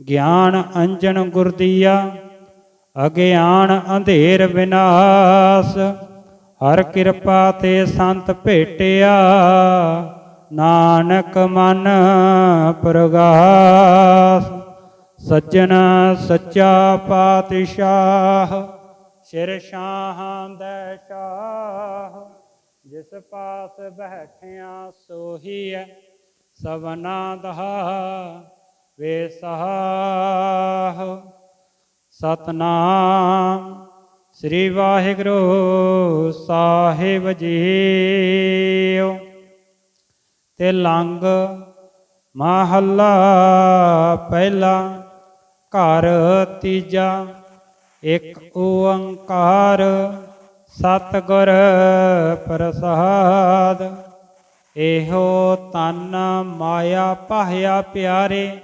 ਗਿਆਨ ਅੰਜਨ ਗੁਰ ਦੀਆ, ਅਗਿਆਨ ਅੰਧੇਰ ਵਿਨਾਸ਼। ਹਰ ਕਿਰਪਾ ਤੇ ਸੰਤ ਭੇਟਿਆ, ਨਾਨਕ ਮਨ ਪ੍ਰਗਾਸ। ਸੱਜਣ ਸੱਚਾ ਪਾਤਸ਼ਾਹ, ਸਿਰ ਸ਼ਾਹਾਂ ਦਾ ਸ਼ਾਹ। ਜਿਸ ਪਾਸ ਬੈਠਿਆ ਸੋਹੀ ਹੈ ਸਵਨਾ ਦਹਾ ਵੇ ਸਹਾਹ ਸਤਨਾਮ ਸ੍ਰੀ ਵਾਹਿਗੁਰੂ ਸਾਹਿਬ ਜੀਓ। ਤੇ ਲੰਗ ਮਹੱਲਾ ਪਹਿਲਾ, ਘਰ ਤੀਜਾ, ਇੱਕ ਓੰਕਾਰ ਸਤਿਗੁਰ ਪ੍ਰਸਾਦ। ਇਹੋ ਤਨ ਮਾਇਆ ਪਾਹਿਆ ਪਿਆਰੇ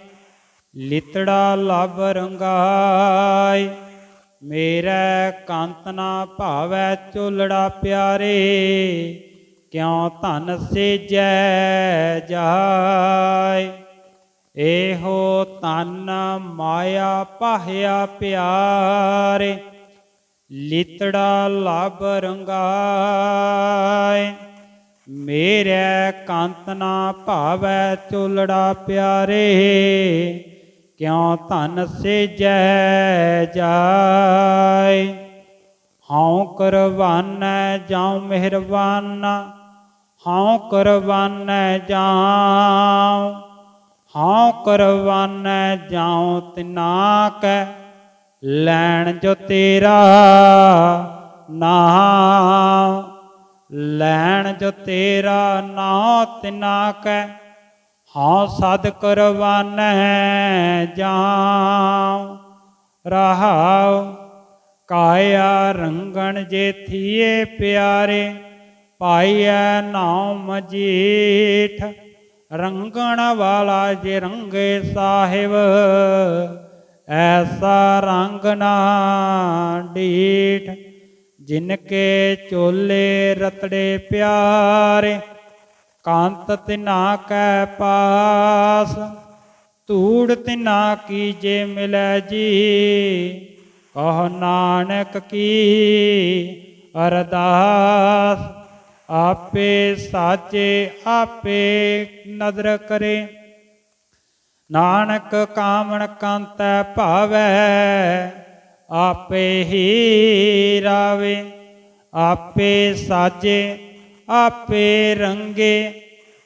ਲਿਤੜਾ ਲਬ ਰੰਗਾਈ, ਮੇਰਾ ਕੰਤ ਨਾ ਭਾਵੈ ਚੁਲੜਾ ਪਿਆਰੇ, ਕਿਉ ਧਨ ਸੇਜੈ ਜਾਏ ਇਹੋ ਤਨ ਮਾਇਆ ਪਾਹਿਆ ਪਿਆਰੇ, ਲਿਤੜਾ ਲਬ ਰੰਗਾਏ ਮੇਰੇ ਕੰਤ ਨਾ ਭਾਵੈ ਚੁਲੜਾ ਪਿਆਰੇ ਕਿਉ ਧਨ ਸੇਜੈ ਜਾਇ ਹਉ ਕਰਵਾਨੈ ਜਾਉ ਮਿਹਰਬਾਨਾ, ਹਉ ਕਰਵਾਨੈ ਜਾਉ, ਹਉ ਕਰਵਾਨੈ ਜਾਉ ਤਿਨਾ ਕੈ, ਲੈਣ ਜੋ ਤੇਰਾ ਨਾਮ, ਲੈਣ ਜੋ ਤੇਰਾ ਨਾ ਤਿਨਾ ਕੈ। ਹਾਂ ਸਦ ਕਰਵਾਨੈ ਜਾਉ, ਰਹਾਉ, ਕਾਇਆ ਰੰਗਣ ਜੇ ਥੀਏ ਪਿਆਰੇ, ਪਾਈਐ ਨਾਮ ਜੀਠ ਰੰਗਣ ਵਾਲਾ ਜੇ ਰੰਗੇ ਸਾਹਿਬ, ਐਸਾ ਰੰਗ ਨਾ ਡੀਠ ਜਿਨ ਕੇ ਚੋਲੇ ਰਤੜੇ ਪਿਆਰੇ। ਕਾਂਤ ਤਿਨਾ ਕੈ ਪਾਸ, ਧੂੜ ਤਿਨਾ ਕੀ ਜੇ ਮਿਲੈ ਜੀ? ਕਹ ਨਾਨਕ ਕੀ ਅਰਦਾਸ? ਆਪੇ ਸਾਚੇ, ਆਪੇ ਨਦਰ ਕਰੇ। ਨਾਨਕ ਕਾਮਣ ਕੰਤੈ ਭਾਵੈ, ਆਪੇ ਹੀ ਰਾਵੇ। ਆਪੇ ਸਾਜੇ ਆਪੇ ਰੰਗੇ,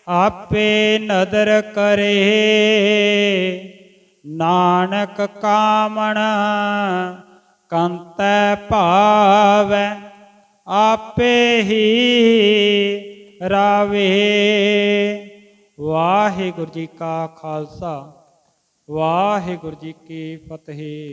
ਆਪੇ ਨਦਰ ਕਰੇ। ਨਾਨਕ ਕਾਮਣ ਕੰਤੈ ਭਾਵੈ, ਆਪੇ ਹੀ ਰਾਵੇ। ਵਾਹਿਗੁਰੂ ਜੀ ਕਾ ਖਾਲਸਾ, ਵਾਹਿਗੁਰੂ ਜੀ ਕੀ ਫਤਿਹ।